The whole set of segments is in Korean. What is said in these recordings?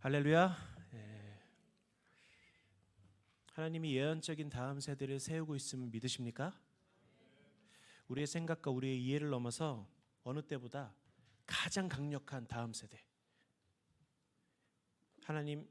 할렐루야. 예. 하나님이 예언적인 다음 세대를 세우고 있음을 믿으십니까? 우리의 생각과 우리의 이해를 넘어서 어느 때보다 가장 강력한 다음 세대. 하나님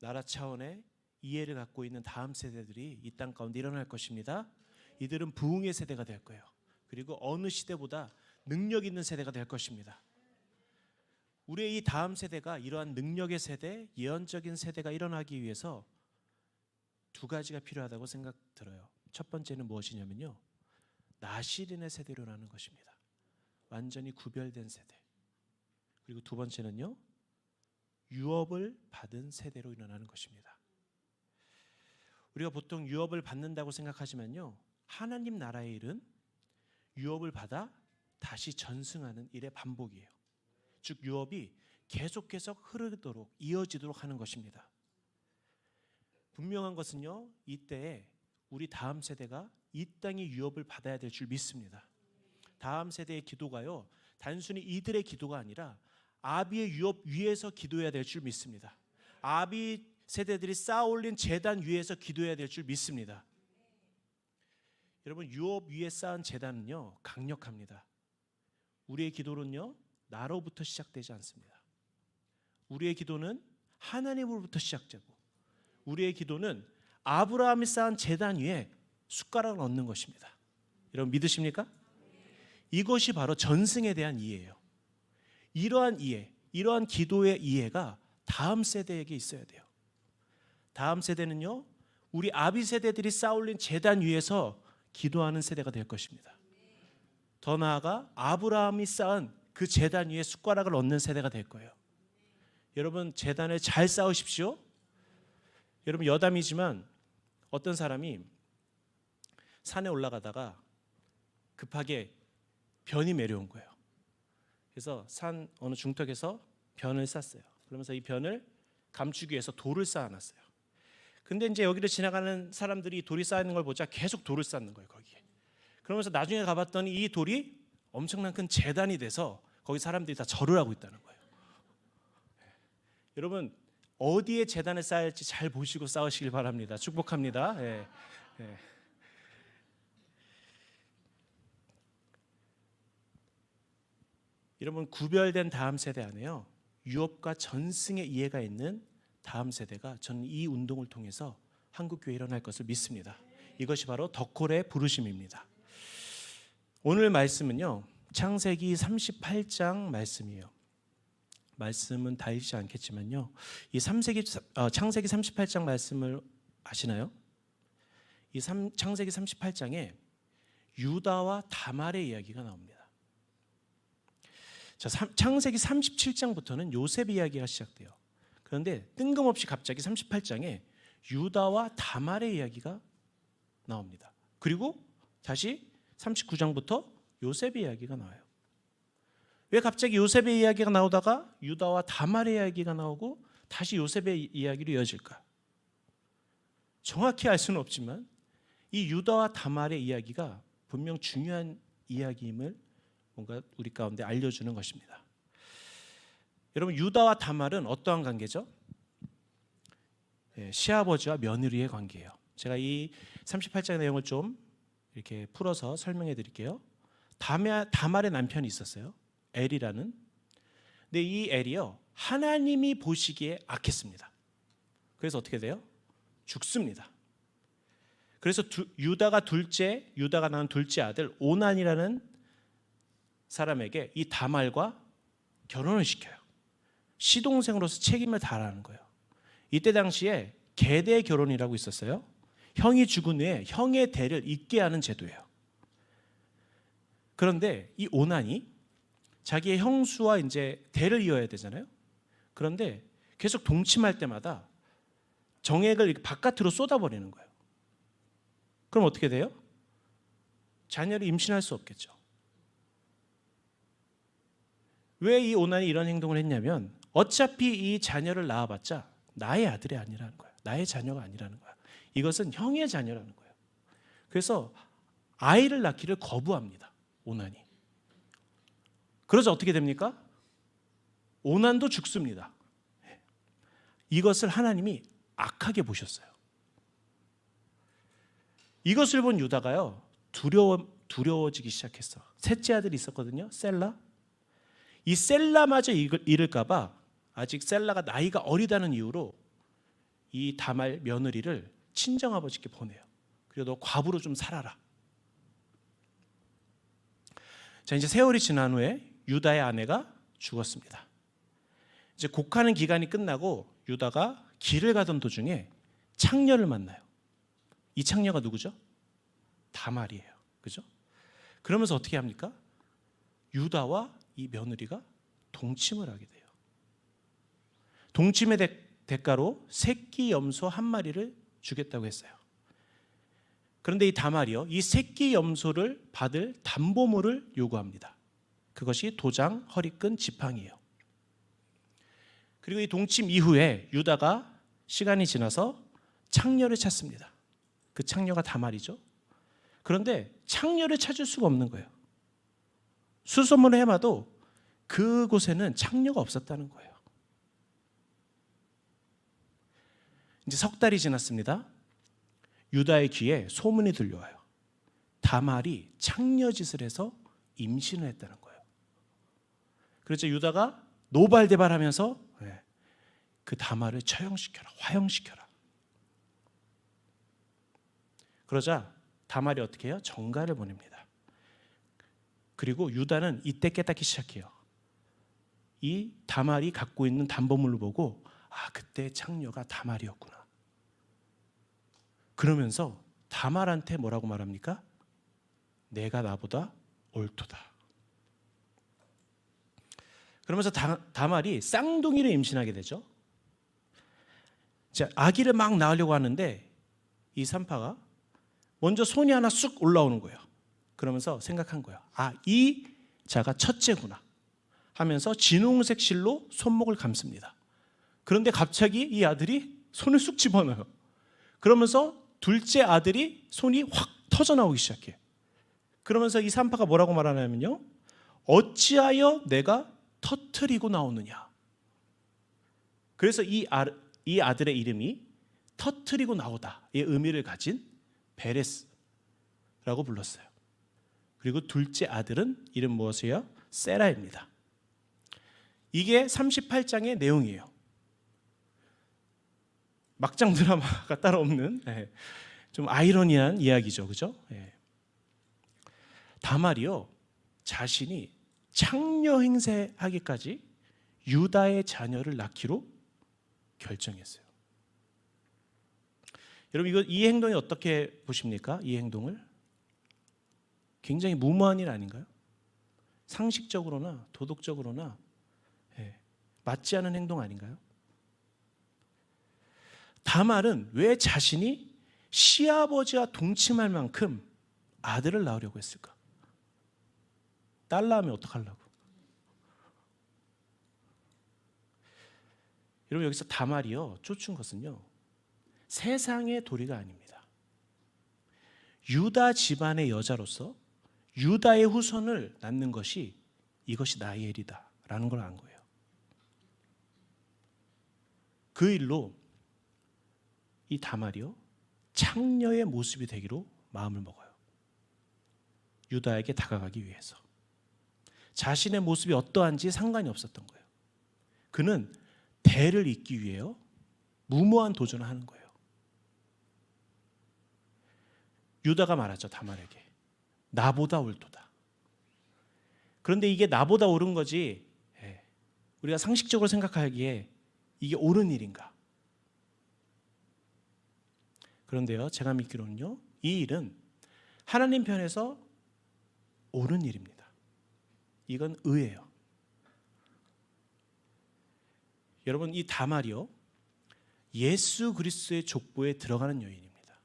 나라 차원의 이해를 갖고 있는 다음 세대들이 이 땅 가운데 일어날 것입니다. 이들은 부흥의 세대가 될 거예요. 그리고 어느 시대보다 능력 있는 세대가 될 것입니다. 우리의 이 다음 세대가 이러한 능력의 세대, 예언적인 세대가 일어나기 위해서 두 가지가 필요하다고 생각 들어요. 첫 번째는 무엇이냐면요. 나시린의 세대로 일어나는 것입니다. 완전히 구별된 세대. 그리고 두 번째는요. 유업을 받은 세대로 일어나는 것입니다. 우리가 보통 유업을 받는다고 생각하지만요. 하나님 나라의 일은 유업을 받아 다시 전승하는 일의 반복이에요. 즉 유업이 계속해서 흐르도록 이어지도록 하는 것입니다. 분명한 것은요. 이때에 우리 다음 세대가 이 땅의 유업을 받아야 될 줄 믿습니다. 다음 세대의 기도가요. 단순히 이들의 기도가 아니라 아비의 유업 위에서 기도해야 될 줄 믿습니다. 아비 세대들이 쌓아올린 재단 위에서 기도해야 될 줄 믿습니다. 여러분 유업 위에 쌓은 재단은요 강력합니다. 우리의 기도는요 나로부터 시작되지 않습니다. 우리의 기도는 하나님으로부터 시작되고 우리의 기도는 아브라함이 쌓은 재단 위에 숟가락을 얹는 것입니다. 여러분 믿으십니까? 이것이 바로 전승에 대한 이해예요. 이러한 이해, 이러한 기도의 이해가 다음 세대에게 있어야 돼요. 다음 세대는요, 우리 아비 세대들이 쌓아올린 재단 위에서 기도하는 세대가 될 것입니다. 더 나아가 아브라함이 쌓은 그 재단 위에 숟가락을 얹는 세대가 될 거예요. 여러분 재단을 잘 쌓으십시오. 여러분 여담이지만 어떤 사람이 산에 올라가다가 급하게 변이 내려온 거예요. 그래서 산 어느 중턱에서 변을 쌌어요. 그러면서 이 변을 감추기 위해서 돌을 쌓아놨어요. 근데 이제 여기를 지나가는 사람들이 돌이 쌓이는 걸 보자 계속 돌을 쌓는 거예요 거기에. 그러면서 나중에 가봤더니 이 돌이 엄청난 큰 재단이 돼서 거기 사람들이 다 절을 하고 있다는 거예요. 여러분 어디에 재단을 쌓을지 잘 보시고 쌓으시길 바랍니다. 축복합니다. 예, 예. 여러분 구별된 다음 세대 안에요 유업과 전승의 이해가 있는 다음 세대가 저는 이 운동을 통해서 한국 교회 에 일어날 것을 믿습니다. 이것이 바로 덕콜의 부르심입니다. 오늘 말씀은요 창세기 38장 말씀이에요. 말씀은 다 읽지 않겠지만요 이 3세기 어, 창세기 38장 말씀을 아시나요? 이 3, 창세기 38장에 유다와 다말의 이야기가 나옵니다. 자, 삼- 창세기 37장부터는 요셉 이야기가 시작돼요. 그런데 뜬금없이 갑자기 38장에 유다와 다말의 이야기가 나옵니다. 그리고 다시 39장부터 요셉의 이야기가 나와요. 왜 갑자기 요셉의 이야기가 나오다가 유다와 다말의 이야기가 나오고 다시 요셉의 이야기로 이어질까? 정확히 알 수는 없지만 이 유다와 다말의 이야기가 분명 중요한 이야기임을 뭔가 우리 가운데 알려주는 것입니다. 여러분 유다와 다말은 어떠한 관계죠? 예, 시아버지와 며느리의 관계예요. 제가 이 38장 내용을 좀 이렇게 풀어서 설명해 드릴게요. 다말, 다말의 남편이 있었어요. 엘이라는. 근데 이 엘이요. 하나님이 보시기에 악했습니다. 그래서 어떻게 돼요? 죽습니다. 그래서 두, 유다가 둘째, 유다가 낳은 둘째 아들 오난이라는 사람에게 이 다말과 결혼을 시켜요. 시동생으로서 책임을 다하는 거예요. 이때 당시에 계대 결혼이라고 있었어요. 형이 죽은 후에 형의 대를 잇게 하는 제도예요. 그런데 이 오난이 자기의 형수와 이제 대를 이어야 되잖아요. 그런데 계속 동침할 때마다 정액을 바깥으로 쏟아버리는 거예요. 그럼 어떻게 돼요? 자녀를 임신할 수 없겠죠. 왜 이 오난이 이런 행동을 했냐면 어차피 이 자녀를 낳아봤자 나의 아들이 아니라는 거야. 나의 자녀가 아니라는 거야. 이것은 형의 자녀라는 거예요. 그래서 아이를 낳기를 거부합니다. 오난이. 그러자 어떻게 됩니까? 오난도 죽습니다. 이것을 하나님이 악하게 보셨어요. 이것을 본 유다가요 두려워 두려워지기 시작했어. 셋째 아들이 있었거든요, 셀라. 이 셀라마저 잃을- 잃을까봐 아직 셀라가 나이가 어리다는 이유로 이 다말 며느리를 친정 아버지께 보내요. 너 과부로 좀 살아라. 자 이제 세월이 지난 후에 유다의 아내가 죽었습니다. 이제 곡하는 기간이 끝나고 유다가 길을 가던 도중에 창녀를 만나요. 이 창녀가 누구죠? 다말이에요. 그죠? 그러면서 어떻게 합니까? 유다와 이 며느리가 동침을 하게 돼요. 동침의 대, 대가로 새끼 염소 한 마리를 주겠다고 했어요. 그런데 이 다말이요, 이 새끼 염소를 받을 담보물을 요구합니다. 그것이 도장, 허리끈, 지팡이에요. 그리고 이 동침 이후에 유다가 시간이 지나서 창녀를 찾습니다. 그 창녀가 다말이죠. 그런데 창녀를 찾을 수가 없는 거예요. 수소문을 해봐도 그곳에는 창녀가 없었다는 거예요. 이제 석 달이 지났습니다. 유다의 귀에 소문이 들려와요. 다말이 창녀 짓을 해서 임신을 했다는 거예요. 그래서 유다가 노발대발하면서 예, 그 다말을 처형시켜라, 화형시켜라. 그러자 다말이 어떻게 해요? 정가를 보냅니다. 그리고 유다는 이때 깨닫기 시작해요. 이 다말이 갖고 있는 담보물을 보고 아 그때 창녀가 다말이었구나. 그러면서 다말한테 뭐라고 말합니까? 내가 나보다 옳도다. 그러면서 다, 다말이 쌍둥이를 임신하게 되죠. 자, 아기를 막 낳으려고 하는데 이 산파가 먼저 손이 하나 쑥 올라오는 거예요. 그러면서 생각한 거예요. 아, 이 자가 첫째구나. 하면서 진홍색 실로 손목을 감습니다. 그런데 갑자기 이 아들이 손을 쑥 집어넣어요. 그러면서 둘째 아들이 손이 확 터져 나오기 시작해요. 그러면서 이 산파가 뭐라고 말하냐면요. 어찌하여 내가 터트리고 나오느냐. 그래서 이, 아, 이 아들의 이름이 터트리고 나오다의 의미를 가진 베레스라고 불렀어요. 그리고 둘째 아들은 이름 무엇이에요? 세라입니다. 이게 38장의 내용이에요. 막장 드라마가 따로 없는 예, 좀 아이러니한 이야기죠, 그죠? 예. 다말이요 자신이 창녀 행세하기까지 유다의 자녀를 낳기로 결정했어요. 여러분 이거 이 행동이 어떻게 보십니까? 이 행동을 굉장히 무모한 일 아닌가요? 상식적으로나 도덕적으로나 예, 맞지 않은 행동 아닌가요? 다말은 왜 자신이 시아버지와 동침할 만큼 아들을 낳으려고 했을까? 딸 낳으면 어떡하려고? 여러분 여기서 다말이요 쫓은 것은요 세상의 도리가 아닙니다. 유다 집안의 여자로서 유다의 후손을 낳는 것이 이것이 나의 일이다라는 걸 안 거예요. 그 일로 이 다말이요 창녀의 모습이 되기로 마음을 먹어요. 유다에게 다가가기 위해서 자신의 모습이 어떠한지 상관이 없었던 거예요. 그는 대를 잇기 위해요 무모한 도전을 하는 거예요. 유다가 말하죠 다말에게 나보다 옳도다. 그런데 이게 나보다 옳은 거지 예, 우리가 상식적으로 생각하기에 이게 옳은 일인가? 그런데요 제가 믿기로는요 이 일은 하나님 편에서 옳은 일입니다. 이건 의예요. 여러분 이 다말이요 예수 그리스도의 족보에 들어가는 여인입니다.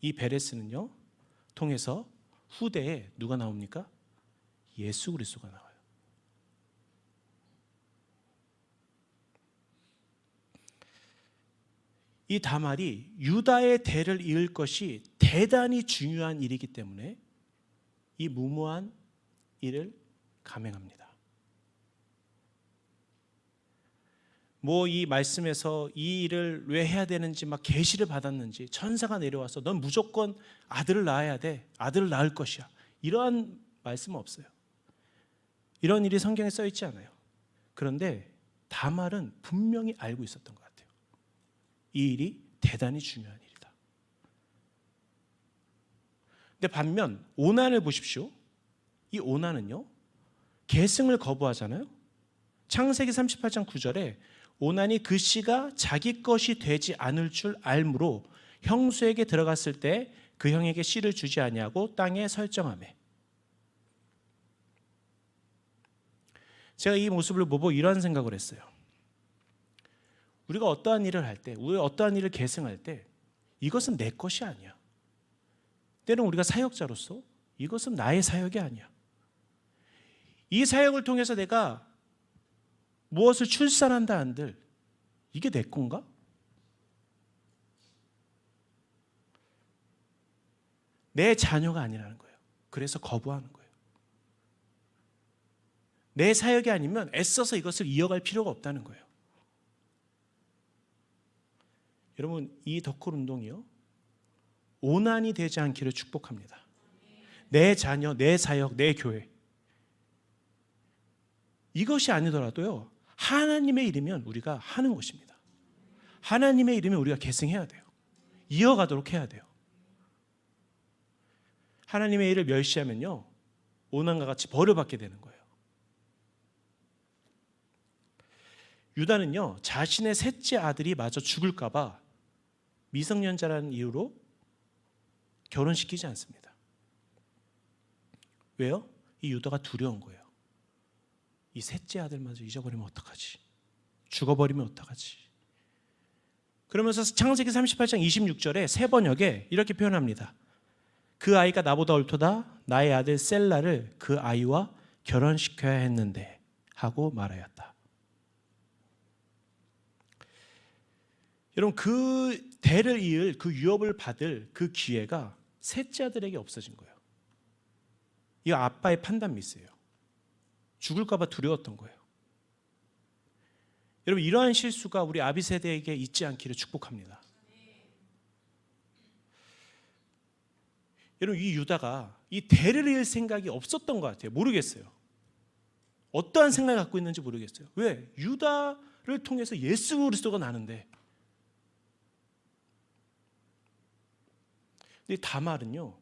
이 베레스는요 통해서 후대에 누가 나옵니까? 예수 그리스도가 나와요. 이 다말이 유다의 대를 이을 것이 대단히 중요한 일이기 때문에 이 무모한 일을 감행합니다. 뭐 이 말씀에서 이 일을 왜 해야 되는지 막 계시를 받았는지 천사가 내려와서 넌 무조건 아들을 낳아야 돼. 아들을 낳을 것이야. 이러한 말씀은 없어요. 이런 일이 성경에 써 있지 않아요. 그런데 다말은 분명히 알고 있었던 것 같아요. 이 일이 대단히 중요한 일이다. 근데 반면 오난을 보십시오. 이 오난은요. 계승을 거부하잖아요. 창세기 38장 9절에 오난이 그 씨가 자기 것이 되지 않을 줄 알므로 형수에게 들어갔을 때 그 형에게 씨를 주지 아니하고 땅에 설정하매. 제가 이 모습을 보고 이러한 생각을 했어요. 우리가 어떠한 일을 할 때, 우리 어떠한 일을 계승할 때 이것은 내 것이 아니야. 때는 우리가 사역자로서 이것은 나의 사역이 아니야. 이 사역을 통해서 내가 무엇을 출산한다 한들 이게 내 건가? 내 자녀가 아니라는 거예요. 그래서 거부하는 거예요. 내 사역이 아니면 애써서 이것을 이어갈 필요가 없다는 거예요. 여러분 이 덕콜 운동이요 오난이 되지 않기를 축복합니다. 내 자녀, 내 사역, 내 교회 이것이 아니더라도요 하나님의 일이면 우리가 하는 것입니다. 하나님의 일이면 우리가 계승해야 돼요. 이어가도록 해야 돼요. 하나님의 일을 멸시하면요 오난과 같이 벌을 받게 되는 거예요. 유다는요 자신의 셋째 아들이 마저 죽을까봐 미성년자라는 이유로 결혼시키지 않습니다. 왜요? 이 유다가 두려운 거예요. 이 셋째 아들마저 잊어버리면 어떡하지? 죽어버리면 어떡하지? 그러면서 창세기 38장 26절에 세 번역에 이렇게 표현합니다. 그 아이가 나보다 옳도다 나의 아들 셀라를 그 아이와 결혼시켜야 했는데 하고 말하였다. 여러분 그 대를 이을 그 유업을 받을 그 기회가 셋째 아들에게 없어진 거예요. 이거 아빠의 판단 미스예요. 죽을까봐 두려웠던 거예요. 여러분 이러한 실수가 우리 아비 세대에게 있지 않기를 축복합니다. 여러분 이 유다가 이 대를 이을 생각이 없었던 것 같아요. 모르겠어요. 어떠한 생각을 갖고 있는지 모르겠어요. 왜? 유다를 통해서 예수 그리스도가 나는데 근데 다말은요.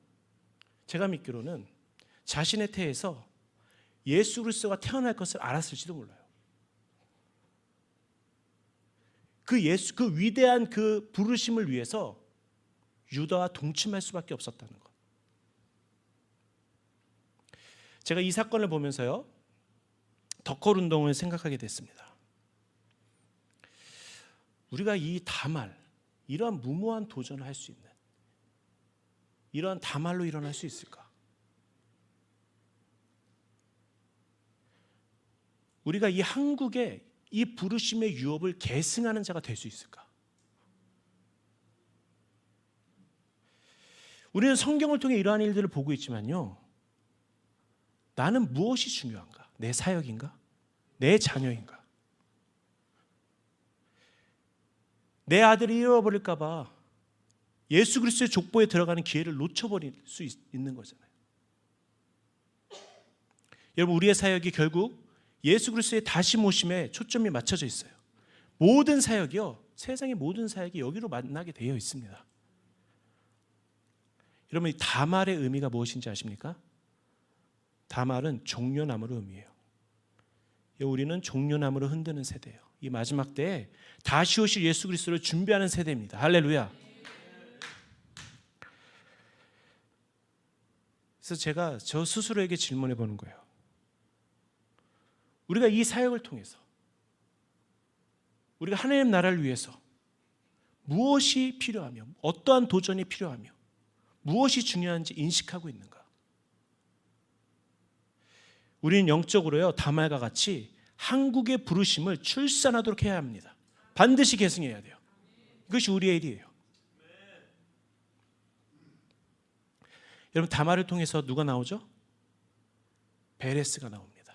제가 믿기로는 자신의 태에서 예수 그리스도가 태어날 것을 알았을지도 몰라요. 그 예수 그 위대한 그 부르심을 위해서 유다와 동침할 수밖에 없었다는 것. 제가 이 사건을 보면서요. 덕걸 운동을 생각하게 됐습니다. 우리가 이 다말 이러한 무모한 도전을 할 수 있는 이러한 다말로 일어날 수 있을까? 우리가 이 한국의 이 부르심의 유업을 계승하는 자가 될 수 있을까? 우리는 성경을 통해 이러한 일들을 보고 있지만요. 나는 무엇이 중요한가? 내 사역인가? 내 자녀인가? 내 아들이 잃어버릴까봐 예수 그리스도의 족보에 들어가는 기회를 놓쳐버릴 수 있, 는 거잖아요. 여러분 우리의 사역이 결국 예수 그리스도의 다시 모심에 초점이 맞춰져 있어요. 모든 사역이요 세상의 모든 사역이 여기로 만나게 되어 있습니다. 여러분 이 다말의 의미가 무엇인지 아십니까? 다말은 종려나무로 의미해요. 우리는 종려나무로 흔드는 세대예요. 이 마지막 때에 다시 오실 예수 그리스도를 준비하는 세대입니다. 할렐루야. 그래서 제가 저 스스로에게 질문해 보는 거예요. 우리가 이 사역을 통해서 우리가 하나님 나라를 위해서 무엇이 필요하며 어떠한 도전이 필요하며 무엇이 중요한지 인식하고 있는가? 우리는 영적으로요 다말과 같이 한국의 부르심을 출산하도록 해야 합니다. 반드시 계승해야 돼요. 이것이 우리의 일이에요. 여러분 다말을 통해서 누가 나오죠? 베레스가 나옵니다.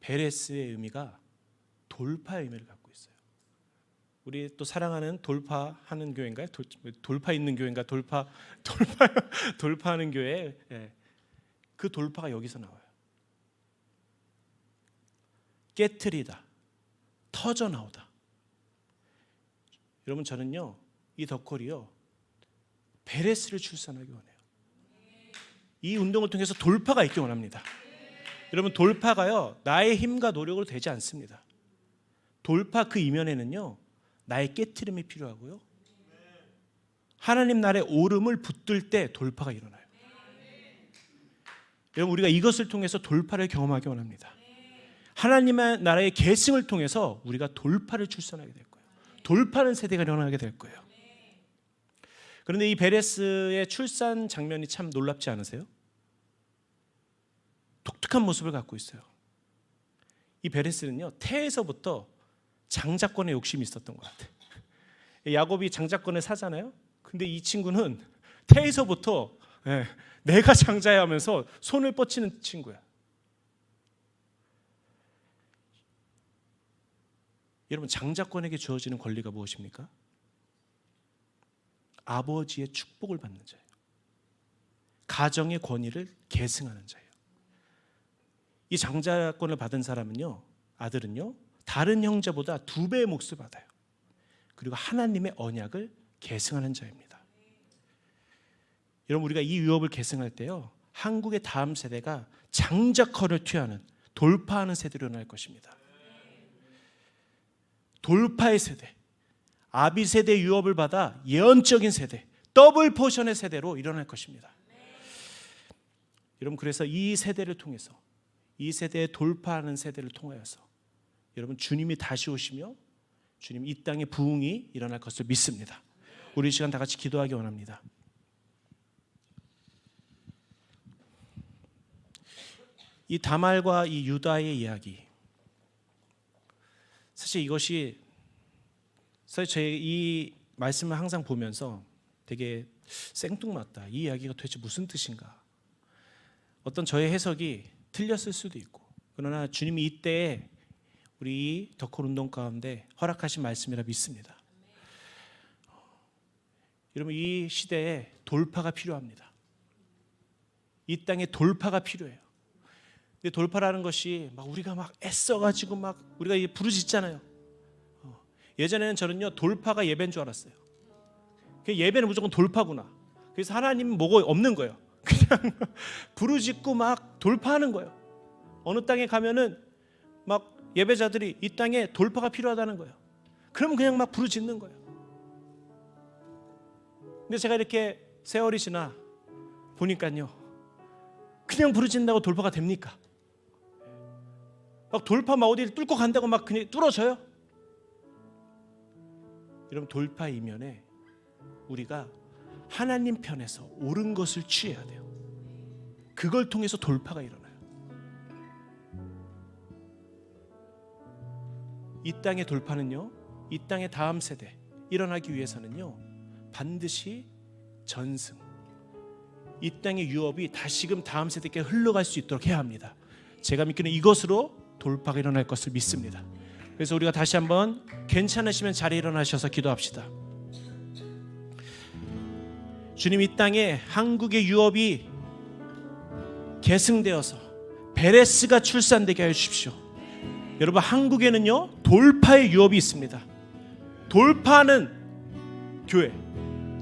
베레스의 의미가 돌파 의미를 갖고 우리 또 사랑하는 돌파하는 교회인가요? 돌, 돌파 있는 교회인가? 돌파 돌파 돌파하는 교회. 예. 그 돌파가 여기서 나와요. 깨트리다, 터져 나오다. 여러분 저는요 이 덕콜이요 베레스를 출산하기 원해요. 이 운동을 통해서 돌파가 있기 원합니다. 여러분 돌파가요 나의 힘과 노력으로 되지 않습니다. 돌파 그 이면에는요 나의 깨트림이 필요하고요. 하나님 나라의 오름을 붙들 때 돌파가 일어나요. 여러분 우리가 이것을 통해서 돌파를 경험하기 원합니다. 하나님의 나라의 계승을 통해서 우리가 돌파를 출산하게 될 거예요. 돌파는 세대가 일어나게 될 거예요. 그런데 이 베레스의 출산 장면이 참 놀랍지 않으세요? 독특한 모습을 갖고 있어요. 이 베레스는요 태에서부터 장자권에 욕심이 있었던 것 같아요. 야곱이 장자권을 사잖아요. 근데 이 친구는 태에서부터 예, 내가 장자야 하면서 손을 뻗치는 친구야. 여러분 장자권에게 주어지는 권리가 무엇입니까? 아버지의 축복을 받는 자예요. 가정의 권위를 계승하는 자예요. 이 장자권을 받은 사람은요, 아들은요, 다른 형제보다 두 배의 몫을 받아요. 그리고 하나님의 언약을 계승하는 자입니다. 여러분 우리가 이 유업을 계승할 때요, 한국의 다음 세대가 장자권을 취하는 돌파하는 세대로 날 것입니다. 돌파의 세대, 아비 세대 유업을 받아 예언적인 세대, 더블 포션의 세대로 일어날 것입니다. 여러분 그래서 이 세대를 통해서 이 세대에 돌파하는 세대를 통하여서 여러분 주님이 다시 오시며 주님 이 땅에 부흥이 일어날 것을 믿습니다. 우리 이 시간 다 같이 기도하기 원합니다. 이 다말과 이 유다의 이야기 사실 이것이 사실 제이 말씀을 항상 보면서 되게 생뚱맞다. 이 이야기가 도대체 무슨 뜻인가? 어떤 저의 해석이 틀렸을 수도 있고 그러나 주님이 이때에 우리 덕홀 운동 가운데 허락하신 말씀이라 믿습니다. 여러분 이 시대에 돌파가 필요합니다. 이 땅에 돌파가 필요해요. 근데 돌파라는 것이 막 우리가 막 애써가지고 막 우리가 부르짖잖아요. 어, 예전에는 저는요 돌파가 예배인 줄 알았어요. 그 예배는 무조건 돌파구나. 그래서 하나님은 뭐가 없는 거예요. 그냥 부르짖고 막 돌파하는 거예요. 어느 땅에 가면은 막 예배자들이 이 땅에 돌파가 필요하다는 거예요. 그러면 그냥 막 부르짖는 거예요. 근데 제가 이렇게 세월이 지나 보니까요. 그냥 부르짖는다고 돌파가 됩니까? 막 돌파 막 어디를 뚫고 간다고 막 그냥 뚫어져요? 여러분 돌파 이면에 우리가 하나님 편에서 옳은 것을 취해야 돼요. 그걸 통해서 돌파가 일어나요. 이 땅의 돌파는요, 이 땅의 다음 세대 일어나기 위해서는요, 반드시 전승, 이 땅의 유업이 다시금 다음 세대께 흘러갈 수 있도록 해야 합니다. 제가 믿기는 이것으로 돌파가 일어날 것을 믿습니다. 그래서 우리가 다시 한번 괜찮으시면 자리에 일어나셔서 기도합시다. 주님 이 땅에 한국의 유업이 계승되어서 베레스가 출산되게 하여 주십시오. 여러분 한국에는요 돌파의 유업이 있습니다. 돌파하는 교회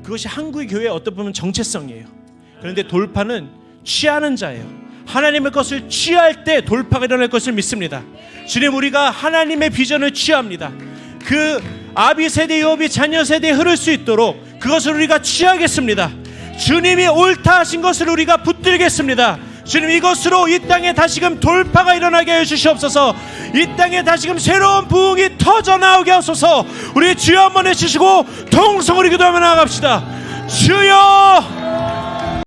그것이 한국의 교회의 어떤 보면 정체성이에요. 그런데 돌파는 취하는 자예요. 하나님의 것을 취할 때 돌파가 일어날 것을 믿습니다. 주님 우리가 하나님의 비전을 취합니다. 그 아비 세대 유업이 자녀 세대에 흐를 수 있도록 그것을 우리가 취하겠습니다. 주님이 옳다 하신 것을 우리가 붙들겠습니다. 주님 이것으로 이 땅에 다시금 돌파가 일어나게 해 주시옵소서. 이 땅에 다시금 새로운 부흥이 터져 나오게 하소서. 우리 주여 한번 해주시고 통성으로 기도하며 나아갑시다. 주여